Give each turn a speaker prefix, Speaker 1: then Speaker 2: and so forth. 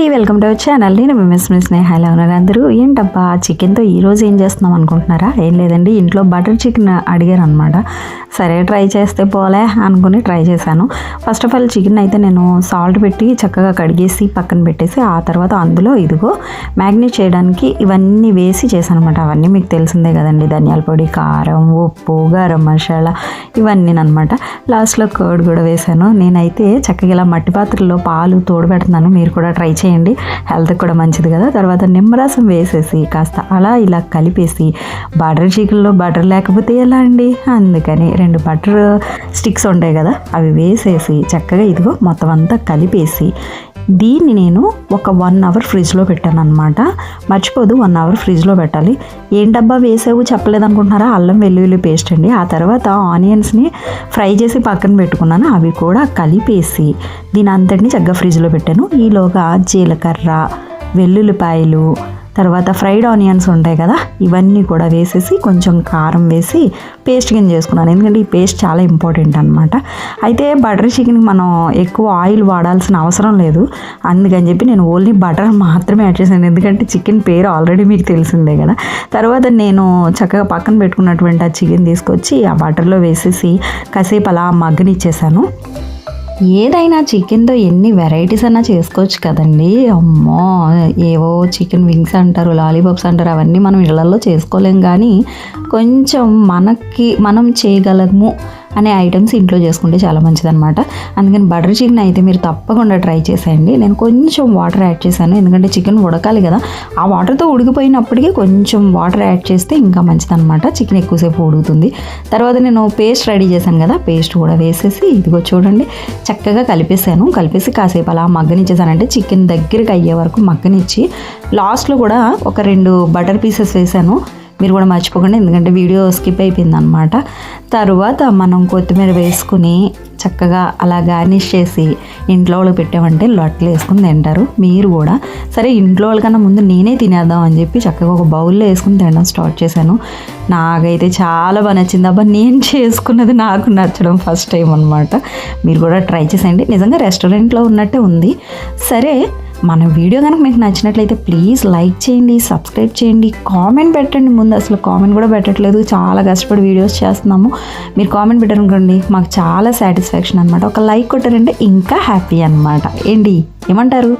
Speaker 1: అండి welcome to our channel. నేను మిమ్మల్స్ మీ స్నేహాలు ఉన్నారు అందరూ. ఏంటబ్బా చికెన్తో ఈరోజు ఏం చేస్తున్నాం అనుకుంటున్నారా? ఏం లేదండి ఇంట్లో బటర్ చికెన్ అడిగారు అనమాట సరే ట్రై చేస్తే పోలే అనుకుని ట్రై చేశాను. ఫస్ట్ ఆఫ్ ఆల్ చికెన్ అయితే నేను సాల్ట్ పెట్టి చక్కగా కడిగేసి పక్కన పెట్టేసి ఆ తర్వాత అందులో ఇదిగో మ్యాగ్నేట్ చేయడానికి ఇవన్నీ వేసి చేశాను అనమాట అవన్నీ మీకు తెలిసిందే కదండి ధనియాల పొడి కారం ఉప్పు గరం మసాలా ఇవన్నీ అనమాట లాస్ట్లో కర్డ్ కూడా వేశాను. నేనైతే చక్కగా ఇలా మట్టి పాత్రలో పాలు తోడబెడుతున్నాను మీరు కూడా ట్రై చేయండి. హెల్త్కి కూడా మంచిది కదా. తర్వాత నిమ్మరసం వేసేసి కాస్త అలా ఇలా కలిపేసి బటర్ చికెన్లో బటర్ లేకపోతే ఎలా అండి? అందుకని రెండు బటర్ స్టిక్స్ ఉంటాయి కదా అవి వేసేసి చక్కగా ఇదిగో మొత్తం అంతా కలిపేసి దీన్ని నేను ఒక వన్ అవర్ ఫ్రిడ్జ్లో పెట్టాను అనమాట మర్చిపోదు వన్ అవర్ ఫ్రిడ్జ్లో పెట్టాలి. ఏం డబ్బా వేసావు? చెప్పలేదనుకుంటున్నారా? అల్లం వెల్లుల్లి పేస్ట్ అండి. ఆ తర్వాత ఆనియన్స్ని ఫ్రై చేసి పక్కన పెట్టుకున్నాను. అవి కూడా కలిపేసి దీని అంతటిని చక్కగా ఫ్రిడ్జ్లో పెట్టాను. ఈలోగా జీలకర్ర వెల్లుల్లిపాయలు తర్వాత ఫ్రైడ్ ఆనియన్స్ ఉంటాయి కదా ఇవన్నీ కూడా వేసేసి కొంచెం కారం వేసి పేస్ట్ కింద చేసుకున్నాను. ఎందుకంటే ఈ పేస్ట్ చాలా ఇంపార్టెంట్ అనమాట అయితే బటర్ చికెన్కి మనం ఎక్కువ ఆయిల్ వాడాల్సిన అవసరం లేదు. అందుకని చెప్పి నేను ఓన్లీ బటర్ మాత్రమే యాడ్ చేశాను. ఎందుకంటే చికెన్ పేరు ఆల్రెడీ మీకు తెలిసిందే కదా. తర్వాత నేను చక్కగా పక్కన పెట్టుకున్నటువంటి ఆ చికెన్ తీసుకొచ్చి ఆ బటర్లో వేసేసి కాసేపు అలా మగ్గనిచ్చేసాను. ఏదైనా చికెన్తో ఎన్ని వెరైటీస్ అన్నా చేసుకోవచ్చు కదండి. అమ్మో! ఏవో చికెన్ వింగ్స్ అంటారు లాలీపాప్స్ అంటారు అవన్నీ మనం ఇళ్ళలో చేసుకోలేం కానీ కొంచెం మనకి మనం చేయగలము. అనే ఐటమ్స్ ఇంట్లో చేసుకుంటే చాలా మంచిదన్నమాట. అందుకని బటర్ చికెన్ అయితే మీరు తప్పకుండా ట్రై చేసేయండి. నేను కొంచెం వాటర్ యాడ్ చేశాను. ఎందుకంటే చికెన్ ఉడకాలి కదా. ఆ వాటర్తో ఉడికిపోయినప్పటికీ కొంచెం వాటర్ యాడ్ చేస్తే ఇంకా మంచిదన్నమాట. చికెన్ ఎక్కువసేపు ఉడుకుతుంది. తర్వాత నేను పేస్ట్ రెడీ చేశాను కదా. పేస్ట్ కూడా వేసేసి ఇదిగో చూడండి. చక్కగా కలిపేసాను కలిపేసి కాసేపు అలా మగ్గనిచ్చేసానంటే చికెన్ దగ్గరికి అయ్యే వరకు మగ్గనిచ్చి లాస్ట్లో కూడా ఒక రెండు బటర్ పీసెస్ వేసాను మీరు కూడా మర్చిపోకండి ఎందుకంటే వీడియో స్కిప్ అయిపోయింది అనమాట తరువాత మనం కొత్తిమీర వేసుకుని చక్కగా అలా గార్నిష్ చేసి ఇంట్లో వాళ్ళకి పెట్టామంటే లొట్టలు వేసుకుని తింటారు. మీరు కూడా. సరే ఇంట్లో వాళ్ళకన్నా ముందు నేనే తినేద్దాం అని చెప్పి చక్కగా ఒక బౌల్లో వేసుకుని తినడం స్టార్ట్ చేశాను. నాకైతే చాలా బాగా నచ్చింది. అబ్బా నేను చేసుకున్నది నాకు నచ్చడం ఫస్ట్ టైం అనమాట. మీరు కూడా ట్రై చేసేయండి. నిజంగా రెస్టారెంట్లో ఉన్నట్టే ఉంది. సరే మన వీడియో కనుక మీకు నచ్చినట్లయితే ప్లీజ్ లైక్ చేయండి సబ్స్క్రైబ్ చేయండి కామెంట్ పెట్టండి. ముందు అసలు కామెంట్ కూడా పెట్టట్లేదు. చాలా కష్టపడి వీడియోస్ చేస్తున్నాము. మీరు కామెంట్ పెట్టారనుకోండి మాకు చాలా సాటిస్ఫాక్షన్ అనమాట ఒక లైక్ కొట్టారంటే ఇంకా హ్యాపీ అనమాట ఏంటి? ఏమంటారు?